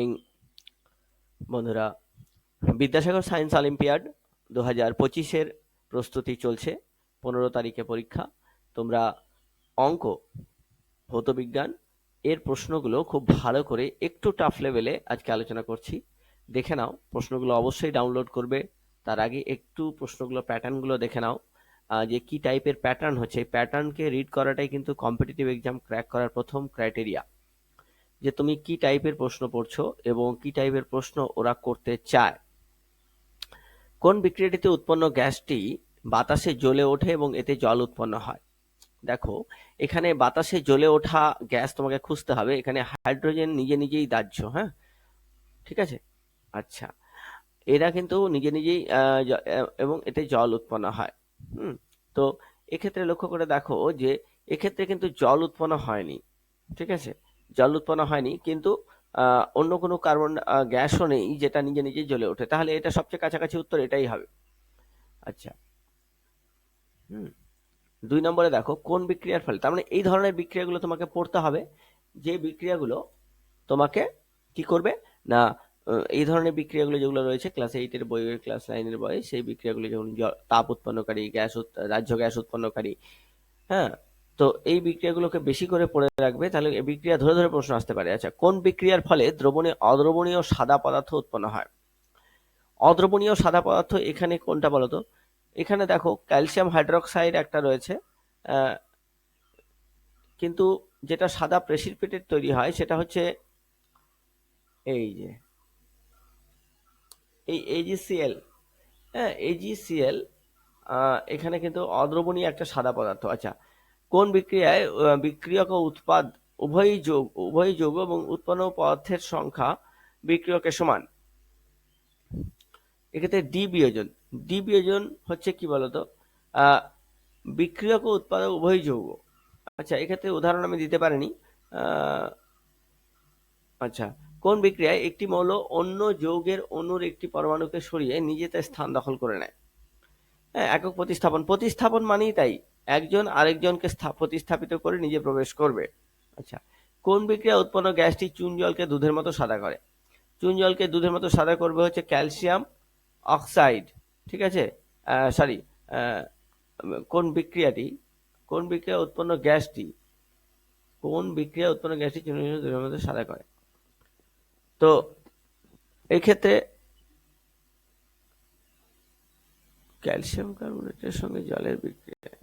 Morning বন্ধুরা। Vidyasagar science olympiad দু হাজার পঁচিশের প্রস্তুতি চলছে, পনেরো তারিখে পরীক্ষা। তোমরা অঙ্ক, ভৌতবিজ্ঞান এর প্রশ্নগুলো খুব ভালো করে একটু টাফ লেভেলে আজকে আলোচনা করছি। দেখে নাও, প্রশ্নগুলো অবশ্যই ডাউনলোড করবে। তার আগে একটু প্রশ্নগুলো প্যাটার্নগুলো দেখে নাও যে কি টাইপের প্যাটার্ন হচ্ছে। প্যাটার্নকে রিড করাটাই কিন্তু কম্পিটিটিভ এক্সাম ক্র্যাক করার প্রথম ক্রাইটেরিয়া যে তুমি কি টাইপের প্রশ্ন পড়ছো এবং কি টাইপের প্রশ্ন ওরা করতে চায়। কোন বিক্রিয়াটিতে উৎপন্ন গ্যাসটি বাতাসে জ্বলে ওঠে এবং এতে জল উৎপন্ন হয়? দেখো, এখানে বাতাসে জ্বলে ওঠা গ্যাস তোমাকে খুঁজতে হবে। এখানে হাইড্রোজেন নিজে নিজেই দাহ্য হ্যাঁ? ঠিক আছে? আচ্ছা। এরা কিন্তু নিজে নিজেই এবং এতে জল উৎপন্ন হয়। হুম? তো এক্ষেত্রে লক্ষ্য করে দেখো যে এক্ষেত্রে কিন্তু জল উৎপন্ন হয়নি। ঠিক আছে? জল উৎপন্ন হয়নি, কিন্তু অন্য কোনো কার্বন গ্যাসও নেই যেটা নিজে নিজেই জ্বলে ওঠে। তাহলে এটা সবচেয়ে কাছাকাছি উত্তর এটাই হবে। আচ্ছা। হুম। দুই নম্বরে দেখো, কোন বিক্রিয়ার ফলে? তার মানে এই ধরনের বিক্রিয়াগুলো তোমাকে পড়তে হবে। যে বিক্রিয়াগুলো তোমাকে কি করবে? না এই ধরনের বিক্রিয়াগুলো যেগুলো রয়েছে ক্লাস এইটের বইয়ের ক্লাস নাইনের বই, সেই বিক্রিয়াগুলো যেমন তাপ উৎপন্নকারী, গ্যাস রাজ্য গ্যাস উৎপন্নকারী হ্যাঁ তো এই বিক্রিয়াগুলোকে বেশি করে পড়ে রাখবে, তাহলে এই বিক্রিয়া ধরে ধরে প্রশ্ন আসতে পারে। আচ্ছা কোন বিক্রিয়ার ফলে দ্রবণে অদ্রবণীয় সাদা পদার্থ উৎপন্ন হয়? অদ্রবণীয় সাদা পদার্থ এখানে কোনটা বলো তো এখানে দেখো, ক্যালসিয়াম হাইড্রোক্সাইড একটা রয়েছে কিন্তু যেটা সাদা প্রেসিপিটেট তৈরি হয় সেটা হচ্ছে এই যে, এই এজিসিএল হ্যাঁ এজিসিএল এখানে কিন্তু অদ্রবণীয় একটা সাদা পদার্থ। আচ্ছা কোন বিক্রিয়ায় বিক্রিয়ক উৎপাদ উভয়ই যোগ, উভয়ই যৌগ এবং উৎপন্ন পদার্থের সংখ্যা বিক্রিয়কের সমান। এক্ষেত্রে ডি বিয়োজন। ডি বিয়োজন হচ্ছে কি বলতো? বিক্রিয়ক ও উৎপাদক উভয়ই যৌগ। আচ্ছা এক্ষেত্রে উদাহরণ আমি দিতে পারিনি। আচ্ছা কোন বিক্রিয়ায় একটি মৌল অন্য যৌগের অণুর একটি পরমাণুকে সরিয়ে নিজে তার স্থান দখল করে নেয়? হ্যাঁ একক প্রতিস্থাপন। প্রতিস্থাপন মানেই তাই। একজন আরেকজনকে স্থা- প্রতিস্থাপিত করে নিজে প্রবেশ করবে। আচ্ছা কোন বিক্রিয়া উৎপন্ন গ্যাসটি চুন জলকে দুধের মতো সাদা করে? চুন জলকে দুধের মতো সাদা করবে হচ্ছে ক্যালসিয়াম অক্সাইড, ঠিক আছে? সরি কোন বিক্রিয়াটি, কোন বিক্রিয়া উৎপন্ন গ্যাসটি, কোন বিক্রিয়া উৎপন্ন গ্যাসটি চুন দুধের মতো সাদা করে? তো, এই ক্ষেত্রে ক্যালসিয়াম কার্বোনেটের সঙ্গে জলের বিক্রিয়া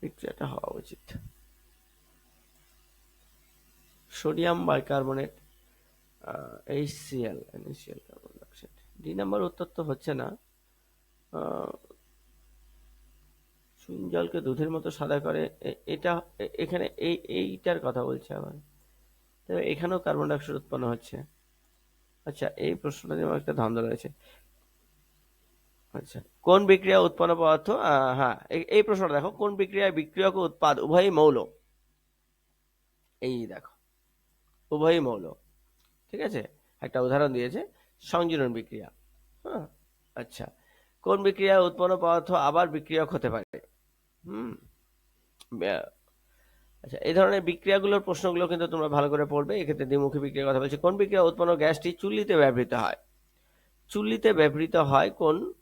বিক্রিয়াটা হওয়া উচিত। Sodium bicarbonate H C L NaCl carbon dioxide D number উত্তর তো হচ্ছে না। চুন জলকে দুধের মতো সাদা করে এটা এখানে এই, এইটার কথা বলছে আবার। তবে এখানেও কার্বন ডাইঅক্সাইড উৎপন্ন হচ্ছে। আচ্ছা এই প্রশ্নটা নিয়ে আমার একটা ধান্দা রয়েছে। আচ্ছা। কোন বিক্রিয়া উৎপন্ন পদার্থ? হ্যাঁ। এই- প্রশ্নটা দেখো। কোন বিক্রিয়ায় বিক্রিয়ক উৎপাদ উভয়ই মৌল? এই দেখো। উভয়ই মৌল। ঠিক আছে? একটা উদাহরণ দিয়েছে। সংযোজন বিক্রিয়া। হ্যাঁ আচ্ছা। কোন বিক্রিয়ায় উৎপন্ন পদার্থ আবার বিক্রিয়ক হতে পারে? হুম। আচ্ছা। এই ধরনের বিক্রিয়াগুলোর প্রশ্নগুলো কিন্তু তোমরা ভালো করে পড়বে। এক্ষেত্রে দ্বিমুখী বিক্রিয়ার কথা বলছি। কোন বিক্রিয়া উৎপন্ন গ্যাসটি চুল্লিতে ব্যবহৃত হয়? চুল্লিতে ব্যবহৃত হয় কোন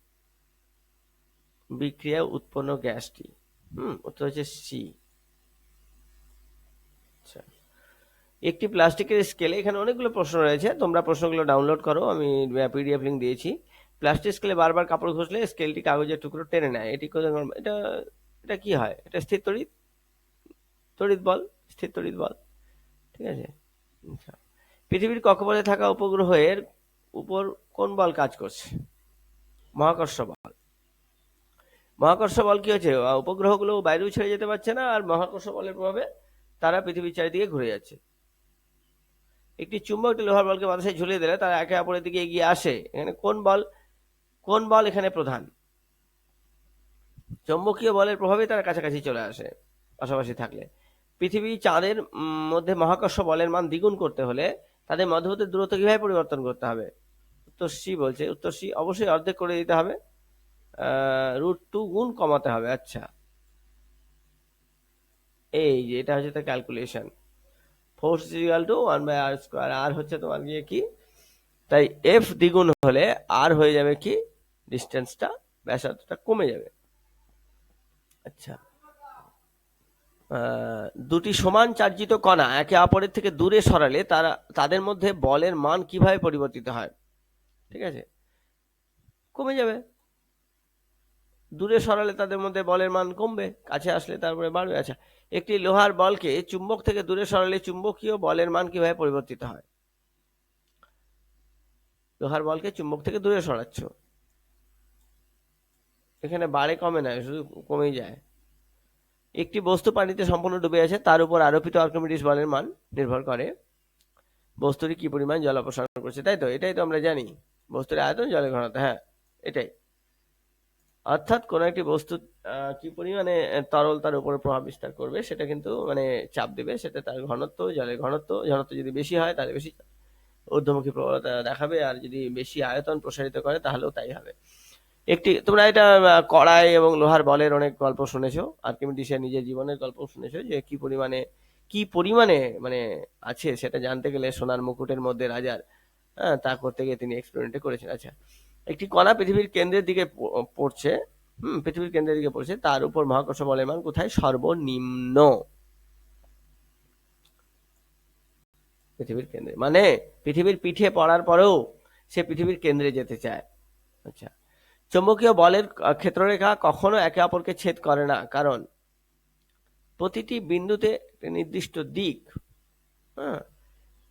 বিক্রিয়া উৎপন্ন গ্যাসটি। হুম, উত্তর হচ্ছে সি আচ্ছা। একটি প্লাস্টিকের স্কেলে এখানে অনেকগুলো প্রশ্ন রয়েছে, তোমরা প্রশ্নগুলো ডাউনলোড করো, আমি পিডিএফ লিঙ্ক দিয়েছি। প্লাস্টিক স্কেলে বারবার কাপড় ঘষলে স্কেলটি কাগজের টুকরো টেনে নেয়। এটি এটা এটা কি হয়? এটা স্থির তড়িৎ? তড়িৎ বল? স্থির তড়িৎ বল? ঠিক আছে? আচ্ছা। পৃথিবীর কক্ষপথে থাকা উপগ্রহের উপর কোন বল কাজ করছে? মহাকর্ষ বল। মহাকর্ষ বল কি হচ্ছে? উপগ্রহগুলো বাইরেও ছেড়ে যেতে পারছে না, আর মহাকর্ষ বলের প্রভাবে তারা পৃথিবীর চারিদিকে ঘুরে যাচ্ছে। একটি চুম্বক একটি লোহার বলকে বাতাসে ঝুলিয়ে দিলে তারা একে অপরের দিকে এগিয়ে আসে। এখানে কোন বল কোন বল এখানে প্রধান? চৌম্বকীয় বলের প্রভাবে তারা কাছাকাছি চলে আসে, পাশাপাশি থাকলে। পৃথিবী চাঁদের মধ্যে মহাকর্ষ বলের মান দ্বিগুণ করতে হলে তাদের মধ্যবর্তী দূরত্ব কীভাবে পরিবর্তন করতে হবে? উত্তর সি বলছে, উত্তর সি অবশ্যই অর্ধেক করে দিতে হবে। রুট টু গুণ কমাতে হবে আচ্ছা। এই যে, এটা হচ্ছে তার calculation force equal two one by R square R হচ্ছে তোমার গিয়ে কি? তাই এফ দ্বিগুণ হলে আর হয়ে যাবে কি? ডিস্টেন্সটা ব্যাসার্ধটা কমে যাবে। আচ্ছা। দুটি সমান চার্জিত কণা একে অপরের থেকে দূরে সরালে তারা, তাদের মধ্যে বলের মান কীভাবে পরিবর্তিত হয়? ঠিক আছে? কমে যাবে। দূরে সরালে তাদের মধ্যে বলের মান কমবে, কাছে আসলে তারপরে বাড়বে। আচ্ছা একটি লোহার বলকে চুম্বক থেকে দূরে সরালে চুম্বকীয় বলের মান কীভাবে পরিবর্তিত হয়? লোহার বলকে চুম্বক থেকে দূরে সরাচ্ছ। এখানে বাড়ে কমে না, শুধু কমেই যায়। একটি বস্তু পানিতে সম্পূর্ণ ডুবে আছে, তার উপর আরোপিত আর্কিমিডিস বলের মান নির্ভর করে। বস্তুটি কি পরিমাণ জল অপসারণ করছে, তাই তো? এটাই তো আমরা জানি। বস্তুর আয়তন জলের ঘনত্ব হ্যাঁ এটাই। অর্থাৎ কোন একটি বস্তু কি পরিমাণে তরল তার উপরে প্রভাব বিস্তার করবে সেটা কিন্তু মানে চাপ দেবে, সেটা তার ঘনত্ব, জলের ঘনত্ব ঘনত্ব যদি বেশি হয় তাহলে বেশি ঊর্ধ্বমুখী প্রবণতা দেখাবে আর যদি বেশি আয়তন প্রসারিত করে তাহলেও তাই হবে। একটি, তোমরা এটা কড়াই এবং লোহার বলের অনেক গল্প শুনেছো আর্কিমিডিসের নিজের জীবনের গল্প শুনেছো যে কি পরিমাণে কি পরিমাণে মানে আছে সেটা জানতে গেলে সোনার মুকুটের মধ্যে রাজার হ্যাঁ তা করতে গিয়ে তিনি এক্সপেরিমেন্ট করেছেন। আচ্ছা একটি কণা পৃথিবীর কেন্দ্রের দিকে পড়ছে, হুম, পৃথিবীর কেন্দ্রের দিকে পড়ছে, তার উপর মহাকর্ষ বলের মান কোথায়? সর্বনিম্ন। পৃথিবীর কেন্দ্রে। মানে পৃথিবীর পিঠে পড়ার পরেও সে পৃথিবীর কেন্দ্রে যেতে চায়। আচ্ছা। চৌম্বকীয় বলের ক্ষেত্ররেখা কখনো একে অপরকে ছেদ করে না, কারণ প্রতিটি বিন্দুতে নির্দিষ্ট দিক হ্যাঁ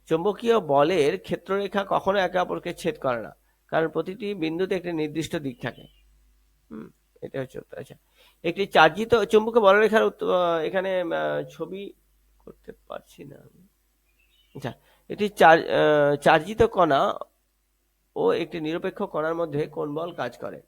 চৌম্বকীয় বলের ক্ষেত্ররেখা কখনো একে অপরকে ছেদ করে না। কারণ প্রতিটি বিন্দুতে একটি নির্দিষ্ট দিক থাকে। হুম এটা হচ্ছে উত্তর। আচ্ছা একটি চার্জিত চুম্বকে বলরেখার এখানে ছবি করতে পারছি না আমি। আচ্ছা একটি চার- চার্জিত কণা ও একটি নিরপেক্ষ কণার মধ্যে কোন বল কাজ করে?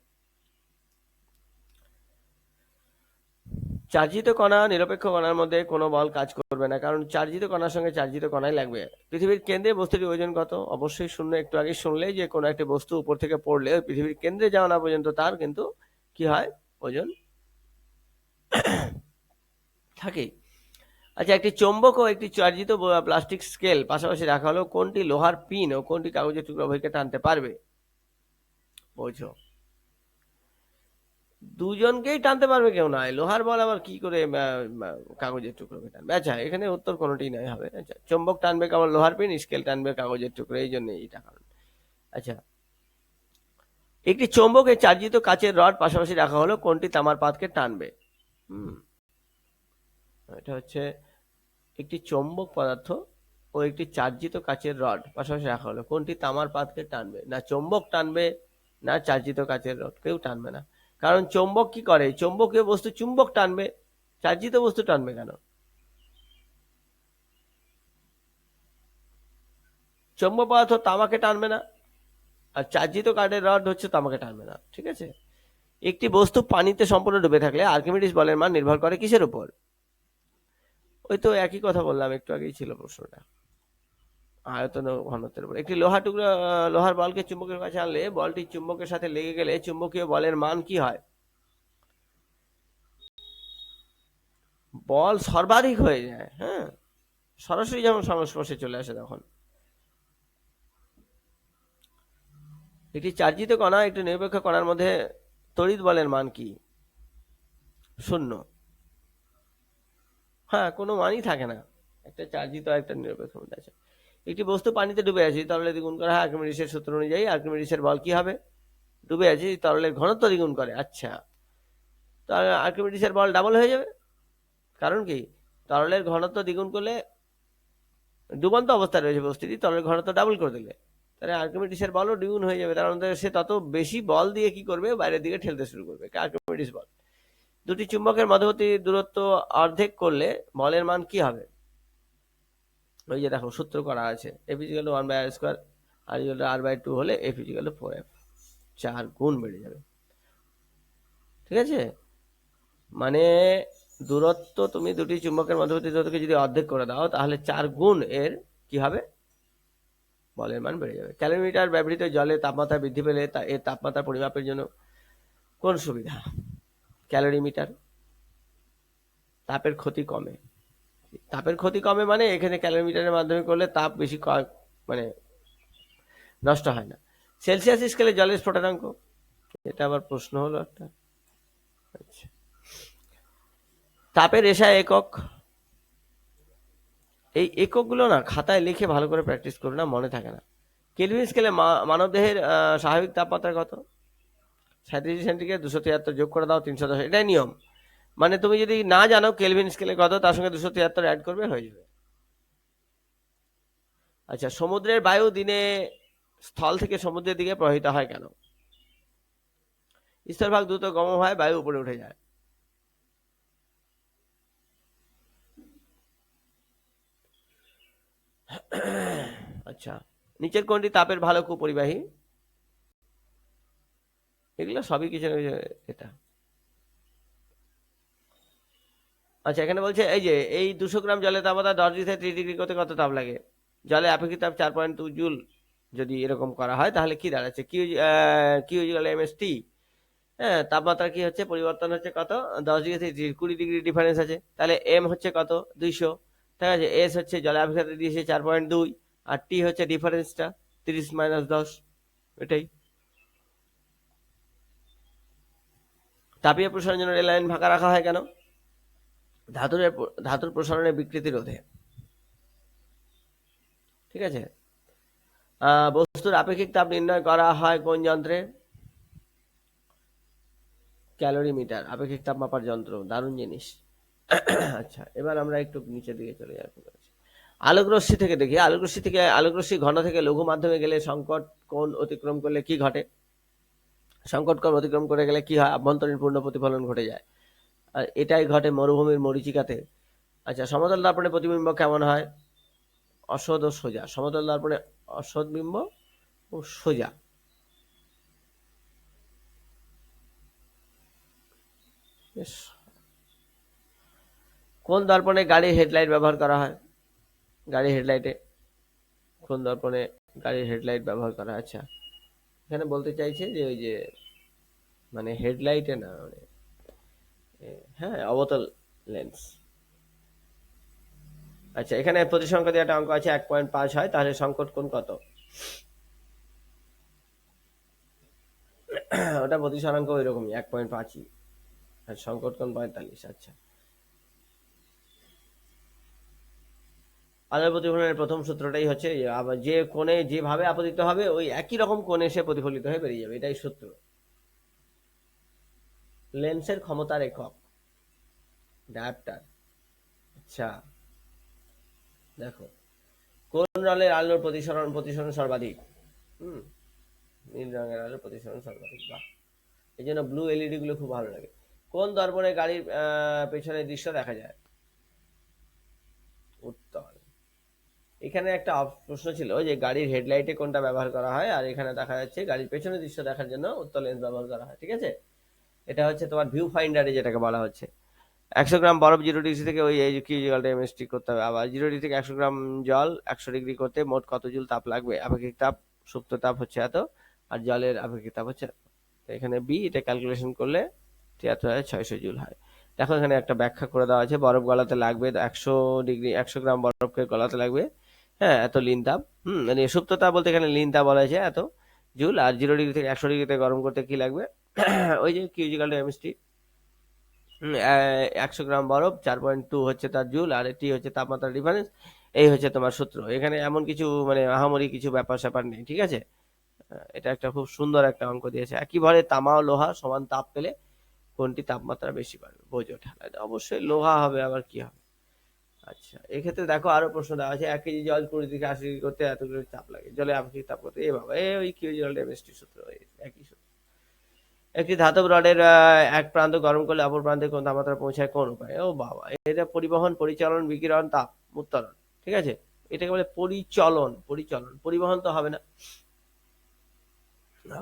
চার্জিত কণা নিরপেক্ষ কণার মধ্যে কোনো বল কাজ করবে না, কারণ চার্জিত কণার সঙ্গে চার্জিত কণাই লাগবে। পৃথিবীর কেন্দ্রে বস্তুটির ওজন কত? অবশ্যই শূন্য, একটু আগে শুনলে যে কোনো একটা বস্তু উপর থেকে পড়লে পৃথিবীর কেন্দ্রে যাওয়া না পর্যন্ত তার কিন্তু কি হয়? ওজন থাকেই আচ্ছা একটি চৌম্বক ও একটি চার্জিত প্লাস্টিক স্কেল পাশাপাশি রাখা হলো কোনটি লোহার পিন ও কোনটি কাগজের টুকরো বইকে টানতে পারবে? বোঝো। দুজনকেই টানতে পারবে কেউ নয় লোহার বল আবার কি করে কাগজের টুকরোকে টানবে? আচ্ছা এখানে উত্তর কোনোটি নয় হবে। আচ্ছা চুম্বক টানবে কেবল লোহার পিন, স্কেল টানবে কাগজের টুকরো, এই জন্য এইটা কারণ। আচ্ছা একটি চৌম্বকে চার্জিত কাচের রড পাশাপাশি রাখা হলো, কোনটি তামার পাতকে টানবে? হুম, এটা হচ্ছে একটি চৌম্বক পদার্থ ও একটি চার্জিত কাচের রড পাশাপাশি রাখা হলো, কোনটি তামার পাতকে টানবে? না চৌম্বক টানবে, না চার্জিত কাচের রড, কেউ টানবে না। কারণ চৌম্বক কি করে? চৌম্বকীয় বস্তু চুম্বক টানবে, চার্জিত বস্তু টানবে কেন? চৌম্বক পদার্থ তামাকে টানবে না, আর চার্জিত কাঠের রড হচ্ছে তামাকে টানবে না, ঠিক আছে? একটি বস্তু পানিতে সম্পূর্ণ ডুবে থাকলে আর্কিমিডিস বলের মান নির্ভর করে কিসের উপর? ওই তো একই কথা বললাম, একটু আগেই ছিল প্রশ্নটা। আয়তন ঘনত্বের উপর। একটি লোহা টুকরো লোহার বলকে চুম্বকের কাছে আনলে বলটি চুম্বকের সাথে লেগে গেলে চুম্বকীয় বলের মান কি হয়? বল সর্বাধিক হয়ে যায় হ্যাঁ? সরাসরি যেমন সংস্পর্শে চলে আসে তখন। একটি চার্জিত কণা, একটি নিরপেক্ষ কণার মধ্যে তড়িৎ বলের মান কি? শূন্য। হ্যাঁ কোনো মানই থাকে না। একটা চার্জিত একটা নিরপেক্ষ মধ্যে আছে। একটি বস্তু পানিতে ডুবে আছে তরলে দ্বিগুণ করা হয় আর্কিমিডিসের সূত্র অনুযায়ী আর্কিমিডিসের বল কি হবে? ডুবে আছে তরলের ঘনত্ব দ্বিগুণ করে আচ্ছা। তাহলে আর্কিমিডিসের বল ডাবল হয়ে যাবে। কারণ কি? তরলের ঘনত্ব দ্বিগুণ করলে ডুবন্ত অবস্থায় রয়েছে বস্তুটি তরলের ঘনত্ব ডাবল করে দিলে। তাহলে আর্কিমিডিসের বলও দ্বিগুণ হয়ে যাবে মধ্যে সে তত বেশি বল দিয়ে কি করবে? বাইরের দিকে ঠেলতে শুরু করবে আর্কিমিডিস বল। দুটি চুম্বকের মধ্যবর্তী দূরত্ব অর্ধেক করলে বলের মান কি হবে? ওই যে দেখো সূত্র করা আছে F equal one by R square R equal R by two হলে এফ ইজিক্যাল ফোর এফ চার গুণ বেড়ে যাবে। ঠিক আছে? মানে দূরত্ব তুমি দুটি চুম্বকের মধ্যবর্তী দূরত্বকে যদি অর্ধেক করে দাও, তাহলে চার গুণ এর কি হবে? বলের মান বেড়ে যাবে। ক্যালোমিটার ব্যবহৃত জলে তাপমাত্রা বৃদ্ধি পেলে তা, এর তাপমাত্রা পরিমাপের জন্য কোন সুবিধা? ক্যালোরিমিটার। তাপের ক্ষতি কমে। তাপের ক্ষতি কমে মানে? এখানে ক্যালোমিটারের মাধ্যমে করলে তাপ বেশি মানে নষ্ট হয় না। সেলসিয়াস স্কেলে জলের স্ফোটনাঙ্ক। এটা আবার প্রশ্ন হলো একটা। আচ্ছা। তাপের রেশা একক। এই এককগুলো না খাতায় লিখে ভালো করে প্র্যাকটিস করো না, মনে থাকে না। কেলভিন স্কেলে মানবদেহের স্বাভাবিক তাপমাত্রা কত? সাঁত্রিশ সেন্টিগ্রেড, দুশো তিয়াত্তর যোগ করে দাও, তিনশো দশ। এটাই নিয়ম। মানে তুমি যদি না জানো কেলভিন স্কেলে কত, তার সঙ্গে দুশো তিয়াত্তর অ্যাড করবে, হয়ে যাবে। আচ্ছা সমুদ্রের বায়ু দিনে স্থল থেকে সমুদ্রের দিকে প্রবাহিত হয় কেন? স্থলভাগ দ্রুত গম হয়, বায়ু উপরে উঠে যায়। আচ্ছা নিচের কোনটি তাপের ভালো কুপরিবাহী? এগুলো সবই কিছু কিছু এটা। আচ্ছা এখানে বলছে, এই যে, এই দুশো গ্রাম জলে তাপমাত্রা দশ ডিগ্রি থেকে ত্রিশ ডিগ্রি করতে কত তাপ লাগে? জলে আপেক্ষিক তাপ চার পয়েন্ট টু জুল যদি এরকম করা হয়, তাহলে কি দাঁড়াচ্ছে? Q Q equal M S T হ্যাঁ তাপমাত্রা কি হচ্ছে? পরিবর্তন হচ্ছে কত? দশ ডিগ্রি থেকে 30 কুড়ি ডিগ্রি ডিফারেন্স আছে। তাহলে এম হচ্ছে কত? দুইশো। ঠিক আছে এস হচ্ছে জলে আপেক্ষিক দিয়েছে চার পয়েন্ট দুই, আর টি হচ্ছে ডিফারেন্সটা তিরিশ মাইনাস দশ। এটাই। তাপীয় প্রসারণের জন্য রেল লাইন ফাঁকা রাখা হয় কেন? ধাতুর ধাতুর প্রসারণের বিকৃতি রোধে। ঠিক আছে? বস্তুর আপেক্ষিক তাপ নির্ণয় করা হয় কোন যন্ত্রে? ক্যালোরিমিটার আপেক্ষিক তাপ মাপার যন্ত্র, দারুণ জিনিস। আচ্ছা এবার আমরা একটু নিচের দিকে চলে যাই আলোক রশ্মি থেকে দেখি। আলোক রশ্মি থেকে আলোক রশ্মি ঘন থেকে লঘু মাধ্যমে গেলে সংকট কোণ অতিক্রম করলে কি ঘটে? সংকট কোণ অতিক্রম করে গেলে কি হয়? আভ্যন্তরীণ পূর্ণ প্রতিফলন ঘটে যায়। এটাই ঘটে মরুভূমির মরিচিকাতে। আচ্ছা সমতল দর্পণে প্রতিবিম্ব কেমন হয়? অসৎ ও সোজা। সমতল দর্পণে অসৎ বিম্ব ও সোজা। কোন দর্পণে গাড়ির হেডলাইট ব্যবহার করা হয়? গাড়ির হেডলাইটে কোন দর্পণে গাড়ির হেডলাইট ব্যবহার করা আচ্ছা এখানে বলতে চাইছে যে ওই যে মানে হেডলাইটে না মানে হ্যাঁ অবতল লেন্স আচ্ছা এখানে প্রতিসংখ্যা দিয়ে একটা অঙ্ক আছে এক পয়েন্ট পাঁচ হয়, তাহলে সংকট কোণ কত? ওটা প্রতিসরাঙ্ক ওই রকমই এক পয়েন্ট পাঁচই। আর সংকট কোণ পঁয়তাল্লিশ আচ্ছা। আলোর প্রতিফলনের প্রথম সূত্রটাই হচ্ছে যে কোণে যেভাবে আপতিত হবে, ওই একই রকম কোণে সে প্রতিফলিত হয়ে বেরিয়ে যাবে, এটাই সূত্র। লেন্সের ক্ষমতার একক ডায়াপ্টার আচ্ছা। দেখো। কোন রঙের আলোর প্রতিসরণ প্রতিসরণ সর্বাধিক? হুম। নীল রঙের আলোর প্রতিসরণ সর্বাধিক। বাহ। এই জন্য ব্লু এলইডি গুলো খুব ভালো লাগে। কোন দর্পণে গাড়ির পেছনের দৃশ্য দেখা যায়? উত্তর। এখানে একটা প্রশ্ন ছিল যে গাড়ির হেডলাইটে কোনটা ব্যবহার করা হয়? আর এখানে দেখা যাচ্ছে গাড়ির পেছনের দৃশ্য দেখার জন্য উত্তর লেন্স ব্যবহার করা হয়। ঠিক আছে? এটা হচ্ছে তোমার ভিউ ফাইন্ডারে যেটাকে বলা হচ্ছে। একশো গ্রাম বরফ জিরো ডিগ্রি থেকে ওই এই কি জলটা এমএসটি করতে হবে? আবার জিরো ডিগ্রি থেকে একশো গ্রাম জল, একশো ডিগ্রি করতে মোট কত জুল তাপ লাগবে? আপেক্ষিক তাপ, সুপ্ত তাপ হচ্ছে এত, আর জলের আপেক্ষিক তাপ হচ্ছে তো এখানে বি এটা ক্যালকুলেশন করলে তিয়াত্তর হাজার ছয়শো জুল হয়। দেখো এখানে একটা ব্যাখ্যা করে দেওয়া আছে, বরফ গলাতে লাগবে একশো ডিগ্রি একশো গ্রাম বরফকে গলাতে লাগবে হ্যাঁ এত লিন তাপ। হুম মানে সুপ্ত তাপ বলতে এখানে লিন তাপ বলা হয়েছে এত জুল, আর জিরো ডিগ্রি থেকে একশো ডিগ্রিতে গরম করতে কি লাগবে? ওই যে কিউজিক্যাল এমএসটি একশো গ্রাম বরফ, চার পয়েন্ট টু হচ্ছে তার জুল, আর এটি হচ্ছে তাপমাত্রা ডিফারেন্স এই হচ্ছে তোমার সূত্র। এখানে এমন কিছু মানে আহামরি কিছু ব্যাপার স্যাপার নেই, ঠিক আছে? এটা একটা খুব সুন্দর একটা অঙ্ক দিয়েছে। একই ভরে তামা ও লোহা সমান তাপ পেলে কোনটি তাপমাত্রা বেশি বাড়বে? বোঝো ঠান্ডা অবশ্যই লোহা হবে, আবার কি হবে? আচ্ছা এক্ষেত্রে দেখো আরও প্রশ্ন দেওয়া আছে, এক কেজি জল কুড়ি থেকে আশি করতে এত করে চাপ লাগে। জলে আপেক্ষিক তাপ করতে? এ বাবা, এ ওই কিউ জল এমএসটি সূত্র, এই একই সূত্র। একটি ধাতব রডের এক প্রান্ত গরম করলে অপর প্রান্তে কোন তাপমাত্রা পৌঁছায় কোন উপায়। ও বাবা, এটা পরিবহন, পরিচালন, বিকিরণ, তাপ উত্তরণ ঠিক আছে? এটাকে বলে পরিচলন পরিচলন, পরিবহন তো হবে না।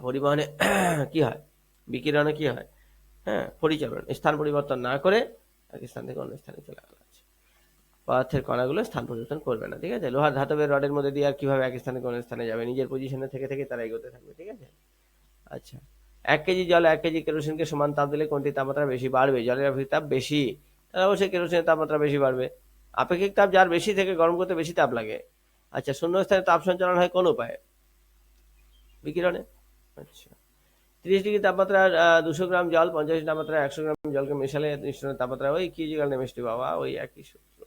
পরিবহনে কি হয়? বিকিরণে কি হয়? হ্যাঁ পরিচালন, স্থান পরিবর্তন না করে এক স্থান থেকে অন্য স্থানে চলে গেল পদার্থের কণাগুলো স্থান পরিবর্তন করবে না, ঠিক আছে? লোহার ধাতবের রডের মধ্যে দিয়ে আর কীভাবে এক স্থানে কোন স্থানে যাবে? নিজের পজিশনে থেকে থেকে তারা এগোতে থাকবে, ঠিক আছে? আচ্ছা। এক কেজি জল, এক কেজি কেরোসিনকে সমান তাপ দিলে কোনটি তাপমাত্রা বেশি বাড়বে? জলের আপেক্ষিক তাপ বেশি। তাহলে অবশ্যই কেরোসিনের তাপমাত্রা বেশি বাড়বে। আপেক্ষিক তাপ যার বেশি থেকে গরম করতে বেশি তাপ লাগে। আচ্ছা শূন্য স্থানে তাপ সঞ্চালন হয় কোন উপায়ে? বিকিরণে? আচ্ছা। তিরিশ ডিগ্রি তাপমাত্রা দুশো গ্রাম জল, পঞ্চাশ তাপমাত্রা, একশো গ্রাম জলকে মেশালে মিশ্রণের তাপমাত্রা ওই কি জিগাল নেমেস্টি বাবা ওই একই সূত্র।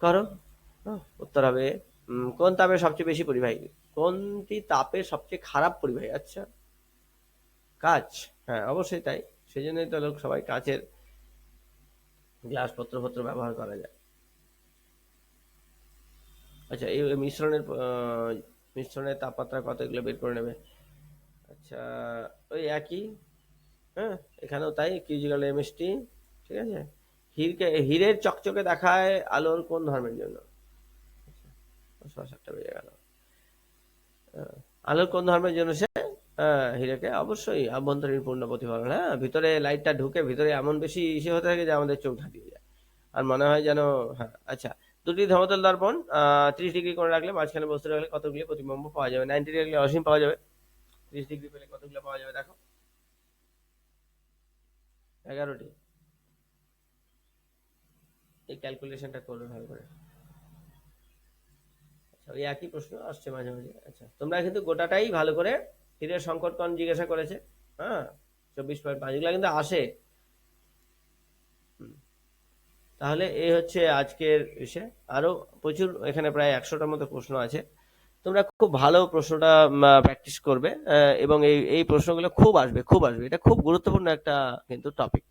করো। উত্তর হবে কোন তাপে সবচেয়ে বেশি পরিবাহী? কোনটি তাপে সবচেয়ে খারাপ পরিবাহী আচ্ছা। কাচ হ্যাঁ অবশ্যই তাই। সেই জন্যই তো লোক সবাই কাচের গ্লাস পত্র ব্যবহার করা যায়। আচ্ছা এই মিশ্রণের মিশ্রণের তাপমাত্রা কত এগুলো বের করে নেবে? আচ্ছা ওই একই হ্যাঁ এখানেও তাই কিউজিক্যাল এমএসটি ঠিক আছে? হিরকে হীরের চকচকে দেখায় আলোর কোন ধর্মের জন্য? আচ্ছা, সাতটা বেজে গেল। আলোর কোন ধর্মের জন্য সে হীরাকে? অবশ্যই আভ্যন্তরীণ পূর্ণ প্রতিফলন হ্যাঁ? ভিতরে লাইটটা ঢুকে ভিতরে এমন বেশি ইসে হতে থাকে যে আমাদের চোখ ঢাকিয়ে যায়। আর মনে হয় যেন হ্যাঁ আচ্ছা দুটি ধমতল দর্পণ ত্রিশ ডিগ্রি করে রাখলে মাঝখানে বস্তু রাখলে কতগুলি প্রতিবিম্ব পাওয়া যাবে? নাইনটি ডিগ্রি রাখলে অসীম পাওয়া যাবে। ত্রিশ ডিগ্রি পেলে কতগুলো পাওয়া যাবে দেখো? এগারোটি। এই ক্যালকুলেশনটা করবে ভালো করে। ওই একই প্রশ্ন আসছে মাঝে মাঝে। আচ্ছা তোমরা কিন্তু গোটাটাই ভালো করে হীরের সংকট কোণ জিজ্ঞাসা করেছে। হ্যাঁ চব্বিশ পয়েন্ট পাঁচ এগুলো কিন্তু আসে। তাহলে এই হচ্ছে আজকের বিষয়। আরও প্রচুর এখানে প্রায় একশোটার মতো প্রশ্ন আছে। তোমরা খুব ভালো প্রশ্নটা প্র্যাকটিস করবে এবং এই এই প্রশ্নগুলো খুব আসবে খুব আসবে। এটা খুব গুরুত্বপূর্ণ একটা কিন্তু টপিক